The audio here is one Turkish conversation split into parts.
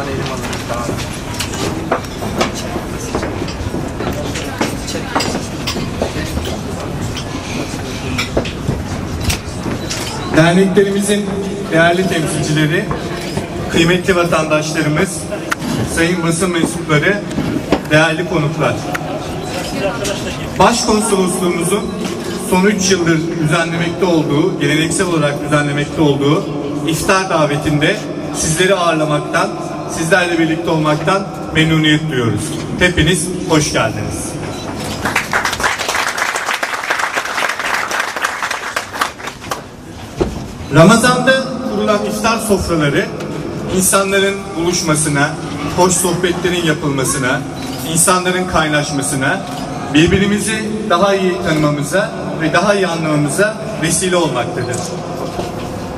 bana elim alın. Tamam. Derneklerimizin değerli temsilcileri, kıymetli vatandaşlarımız, sayın basın mensupları, değerli konuklar. Başkonsolosluğumuzun son 3 yıldır düzenlemekte olduğu, geleneksel olarak düzenlemekte olduğu iftar davetinde sizleri ağırlamaktan sizlerle birlikte olmaktan memnuniyet duyuyoruz. Hepiniz hoş geldiniz. Ramazan'da kurulan iftar sofraları insanların buluşmasına, hoş sohbetlerin yapılmasına, insanların kaynaşmasına, birbirimizi daha iyi tanımamıza ve daha iyi anlamamıza vesile olmaktadır.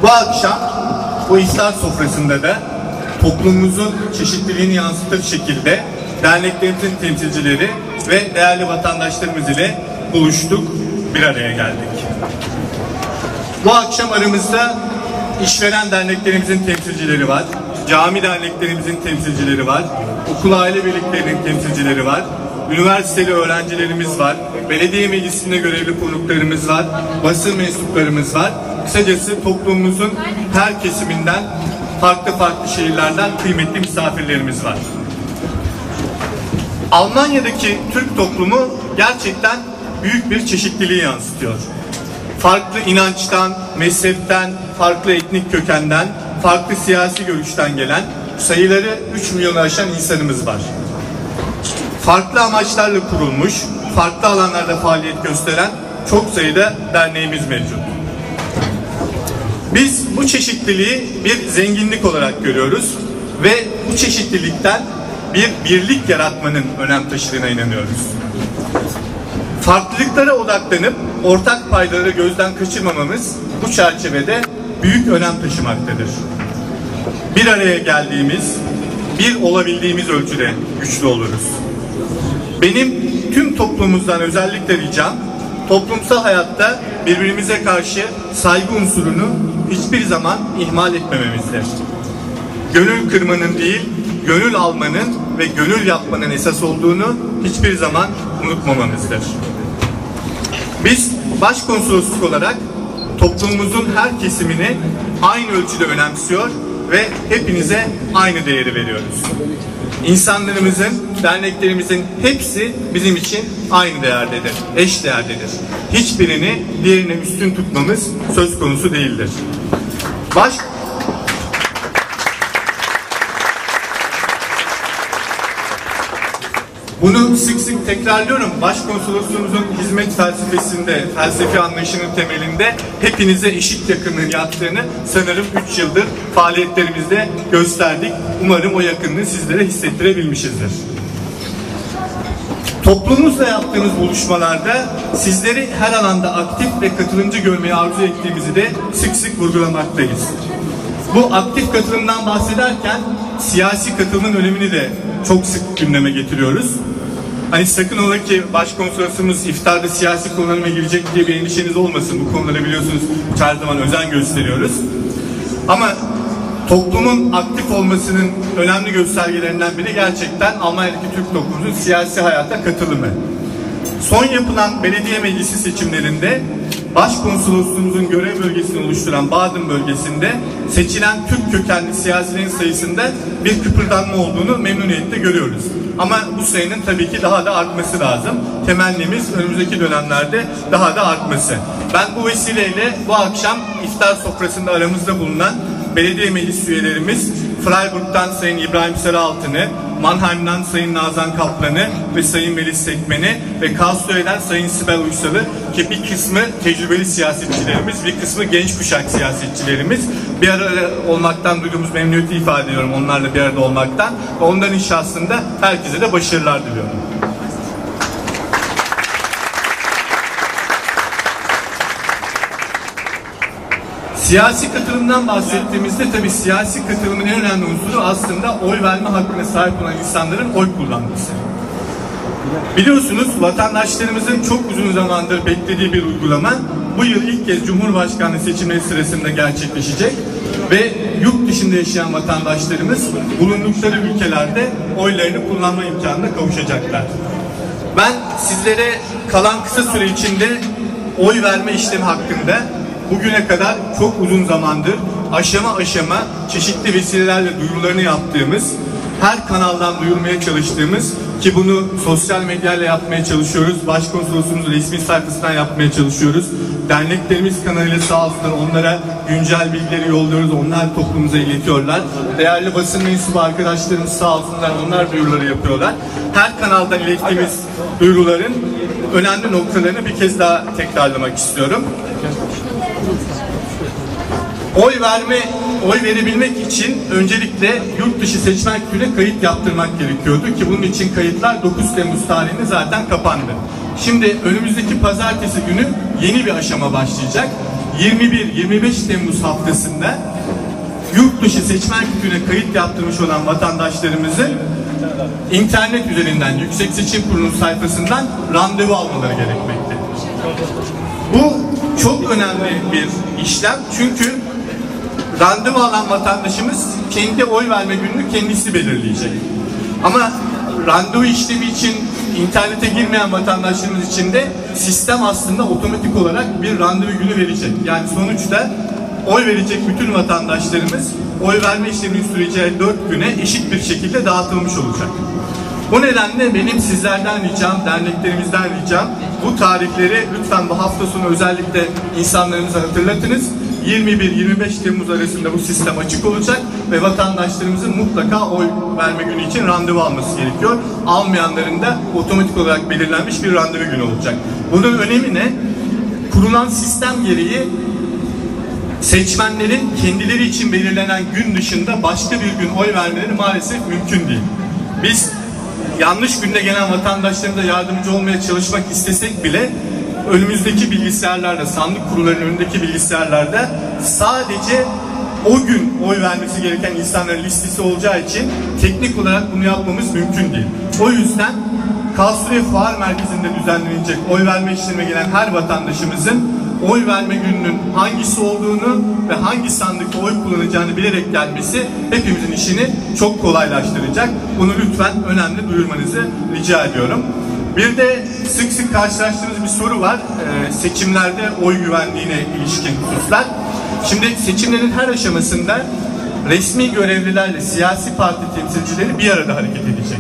Bu akşam bu iftar sofrasında da toplumumuzun çeşitliliğini yansıtır şekilde derneklerimizin temsilcileri ve değerli vatandaşlarımız ile buluştuk, bir araya geldik. Bu akşam aramızda işveren derneklerimizin temsilcileri var, cami derneklerimizin temsilcileri var, okul aile birliklerinin temsilcileri var, üniversiteli öğrencilerimiz var, belediye meclisinde görevli konuklarımız var, basın mensuplarımız var. Kısacası toplumumuzun her kesiminden, farklı farklı şehirlerden kıymetli misafirlerimiz var. Almanya'daki Türk toplumu gerçekten büyük bir çeşitliliği yansıtıyor farklı inançtan, mezhepten, farklı etnik kökenden, farklı siyasi görüşten gelen sayıları 3 milyonu aşan insanımız var. Farklı amaçlarla kurulmuş, farklı alanlarda faaliyet gösteren çok sayıda derneğimiz mevcut. Biz bu çeşitliliği bir zenginlik olarak görüyoruz ve bu çeşitlilikten bir birlik yaratmanın önem taşıdığına inanıyoruz. Farklılıklara odaklanıp ortak paydaları gözden kaçırmamamız bu çerçevede büyük önem taşımaktadır. Bir araya geldiğimiz, bir olabildiğimiz ölçüde güçlü oluruz. Benim tüm toplumumuzdan özellikle ricam, toplumsal hayatta birbirimize karşı saygı unsurunu hiçbir zaman ihmal etmememizdir. Gönül kırmanın değil, gönül almanın ve gönül yapmanın esas olduğunu hiçbir zaman unutmamamızdır. Biz başkonsolosluk olarak toplumumuzun her kesimini aynı ölçüde önemsiyor ve hepinize aynı değeri veriyoruz. İnsanlarımızın, derneklerimizin hepsi bizim için aynı değerdedir, eş değerdedir. Hiçbirini diğerine üstün tutmamız söz konusu değildir. Baş Bunu sık sık tekrarlıyorum. Başkonsolosluğumuzun hizmet felsefesinde, felsefi anlayışının temelinde hepinize eşit yakınlığın yattığını sanırım 3 yıldır faaliyetlerimizde gösterdik. Umarım o yakınlığı sizlere hissettirebilmişizdir. Toplumumuzla yaptığımız buluşmalarda sizleri her alanda aktif ve katılımcı görmeyi arzu ettiğimizi de sık sık vurgulamaktayız. Bu aktif katılımdan bahsederken siyasi katılımın önemini de çok sık gündeme getiriyoruz. Hani sakın ola ki başkonsolosumuz iftarda siyasi konularıma girecek diye bir endişeniz olmasın. Bu konulara biliyorsunuz her zaman özen gösteriyoruz. Ama toplumun aktif olmasının önemli göstergelerinden biri gerçekten Almanya'daki Türk toplumunun siyasi hayata katılımı. Son yapılan belediye meclisi seçimlerinde Başkonsolosluğumuzun görev bölgesini oluşturan Baden bölgesinde seçilen Türk kökenli siyasilerin sayısında bir kıpırdanma olduğunu memnuniyetle görüyoruz. Ama bu sayının tabii ki daha da artması lazım. Temennimiz önümüzdeki dönemlerde daha da artması. Ben bu vesileyle bu akşam iftar sofrasında aramızda bulunan belediye meclis üyelerimiz Freiburg'dan Sayın İbrahim Sarıaltı'nı, Mannheim'dan Sayın Nazan Kaplan'ı ve Sayın Melis Sekmen'i ve Kastoy'dan Sayın Sibel Uysal'ı ki bir kısmı tecrübeli siyasetçilerimiz, bir kısmı genç kuşak siyasetçilerimiz bir arada olmaktan duyduğumuz memnuniyeti ifade ediyorum onlarla bir arada olmaktan onların şahsında herkese de başarılar diliyorum. Siyasi katılımdan bahsettiğimizde tabi siyasi katılımın en önemli unsuru aslında oy verme hakkına sahip olan insanların oy kullanması. Biliyorsunuz vatandaşlarımızın çok uzun zamandır beklediği bir uygulama bu yıl ilk kez Cumhurbaşkanlığı seçimleri sırasında gerçekleşecek ve yurt dışında yaşayan vatandaşlarımız bulundukları ülkelerde oylarını kullanma imkanına kavuşacaklar. Ben sizlere kalan kısa süre içinde oy verme işlemi hakkında bugüne kadar çok uzun zamandır aşama aşama çeşitli vesilelerle duyurularını yaptığımız, her kanaldan duyurmaya çalıştığımız ki bunu sosyal medyayla yapmaya çalışıyoruz. Başkonsolosluğumuzun resmi sayfasından yapmaya çalışıyoruz. Derneklerimiz kanalıyla sağ olsunlar onlara güncel bilgileri yolluyoruz. Onlar toplumumuza iletiyorlar. Değerli basın mensubu arkadaşlarımız sağ olsunlar onlar duyuruları yapıyorlar. Her kanaldan ilettiğimiz duyuruların önemli noktalarını bir kez daha tekrarlamak istiyorum. Oy verme, oy verebilmek için öncelikle yurt dışı seçmen kütüğüne kayıt yaptırmak gerekiyordu ki bunun için kayıtlar 9 Temmuz tarihinde zaten kapandı. Şimdi önümüzdeki pazartesi günü yeni bir aşama başlayacak. 21-25 Temmuz haftasında yurt dışı seçmen kütüğüne kayıt yaptırmış olan vatandaşlarımızın internet üzerinden Yüksek Seçim Kurulu sayfasından randevu almaları gerekmekte. Bu çok önemli bir işlem çünkü randevu alan vatandaşımız kendi oy verme gününü kendisi belirleyecek. Ama randevu işlemi için internete girmeyen vatandaşlarımız için de sistem aslında otomatik olarak bir randevu günü verecek. Yani sonuçta oy verecek bütün vatandaşlarımız oy verme işleminin süreceği 4 güne eşit bir şekilde dağıtılmış olacak. Bu nedenle benim sizlerden ricam, derneklerimizden ricam bu tarihleri lütfen bu hafta sonu özellikle insanlarımıza hatırlatınız. 21-25 Temmuz arasında bu sistem açık olacak ve vatandaşlarımızın mutlaka oy verme günü için randevu alması gerekiyor. Almayanların da otomatik olarak belirlenmiş bir randevu günü olacak. Bunun önemi ne? Kurulan sistem gereği seçmenlerin kendileri için belirlenen gün dışında başka bir gün oy vermeleri maalesef mümkün değil. Biz yanlış günde gelen vatandaşlarımıza yardımcı olmaya çalışmak istesek bile önümüzdeki bilgisayarlarda, sandık kurullarının önündeki bilgisayarlarda sadece o gün oy vermesi gereken insanların listesi olacağı için teknik olarak bunu yapmamız mümkün değil. O yüzden Kasuriye Fuar Merkezi'nde düzenlenecek oy verme işlemine gelen her vatandaşımızın oy verme gününün hangisi olduğunu ve hangi sandıkta oy kullanacağını bilerek gelmesi hepimizin işini çok kolaylaştıracak. Bunu lütfen önemli duyurmanızı rica ediyorum. Bir de sık sık karşılaştığımız bir soru var. Ee, seçimlerde oy güvenliğine ilişkin hususlar. Şimdi seçimlerin her aşamasında resmi görevlilerle siyasi parti temsilcileri bir arada hareket edecek.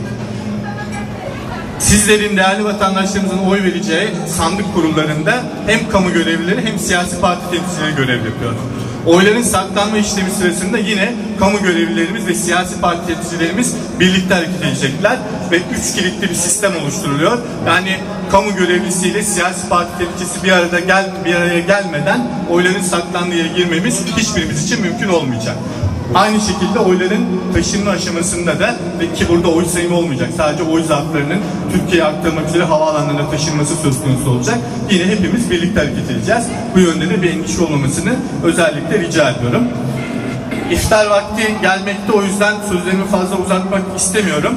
Sizlerin değerli vatandaşlarımızın oy vereceği sandık kurullarında hem kamu görevlileri hem siyasi parti temsilcileri görev yapıyor. Oyların saklanma işlemi sırasında yine kamu görevlilerimiz ve siyasi parti temsilcilerimiz birlikte hareket edecekler ve üç kilitli bir sistem oluşturuluyor. Yani kamu görevlisiyle siyasi parti temsilcisi bir arada gel bir araya gelmeden oyların saklandığı yere girmemiz hiçbirimiz için mümkün olmayacak. Aynı şekilde oyların taşınma aşamasında da ve ki burada oy sayımı olmayacak. Sadece oy zarflarının Türkiye'ye aktarılmak üzere havaalanlarına taşınması söz konusu olacak. Yine hepimiz birlikte hareket edeceğiz. Bu yönde de bir endişe olmamasını özellikle rica ediyorum. İftar vakti gelmekte o yüzden sözlerimi fazla uzatmak istemiyorum.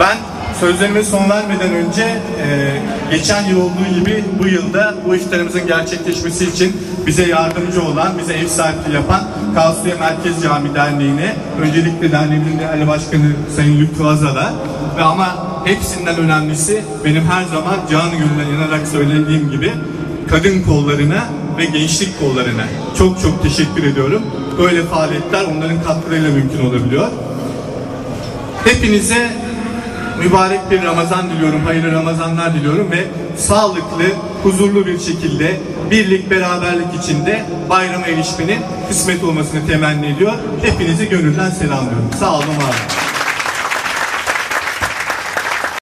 Ben sözlerime son vermeden önce e, geçen yıl olduğu gibi bu yılda bu iftarımızın gerçekleşmesi için bize yardımcı olan, bize ev sahipliği yapan Kavsiye Merkez Cami Derneği'ne, öncelikle derneğimizin değerli başkanı Sayın Lütfü Azal'a ve ama hepsinden önemlisi benim her zaman canı gönülden yanarak söylediğim gibi kadın kollarına ve gençlik kollarına çok çok teşekkür ediyorum. Böyle faaliyetler onların katkılarıyla mümkün olabiliyor. Hepinize mübarek bir Ramazan diliyorum, hayırlı Ramazanlar diliyorum ve sağlıklı, huzurlu bir şekilde birlik, beraberlik içinde bayrama erişmenin kısmet olmasını temenni ediyor. Hepinizi gönülden selamlıyorum. Sağ olun, var olun.